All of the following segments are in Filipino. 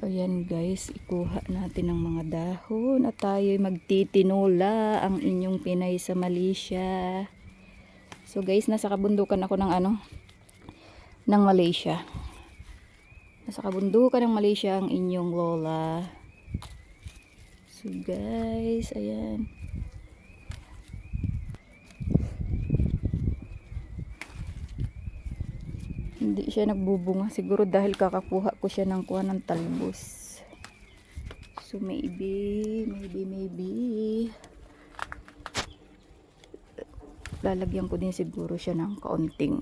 So ayan guys, ikuha natin ng mga dahon at tayo magtitinula ang inyong Pinay sa Malaysia. So guys, nasa kabundukan ako ng ano, ng Malaysia. Nasa kabundukan ng Malaysia ang inyong lola. So guys, ayan. Hindi siya nagbubunga. Siguro dahil kakakuha ko siya ng kuha ng talbos. So maybe, maybe, maybe. Lalagyan ko din siguro siya ng kaunting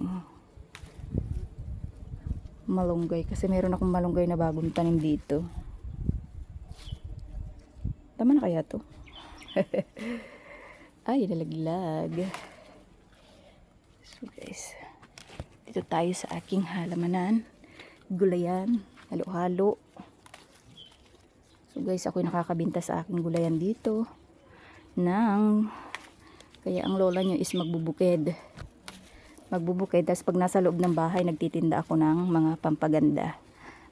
malunggay. Kasi meron akong malunggay na bagong tanim dito. Tama na kaya to? Ay, nalaglag. So guys, dito tayo sa aking halamanan. Gulayan, halo-halo. So guys, ako'y nakakabinta sa aking gulayan dito. Nang, kaya ang lola nyo is magbubukid. Magbubukid, tapos pag nasa loob ng bahay, nagtitinda ako ng mga pampaganda.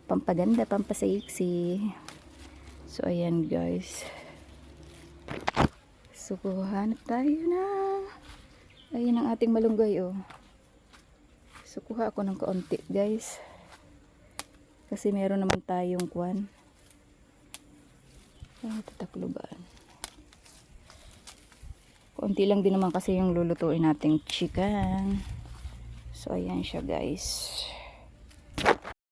Pampaganda, pampasaiksi. So ayan guys. So hanap tayo na. Ayun ang ating malunggay oh. So, kuha ako ng kaunti, guys. Kasi meron naman tayong kwan. Ah, tatakluban. Kaunti lang din naman kasi yung lulutuin nating chicken. So, ayan siya, guys.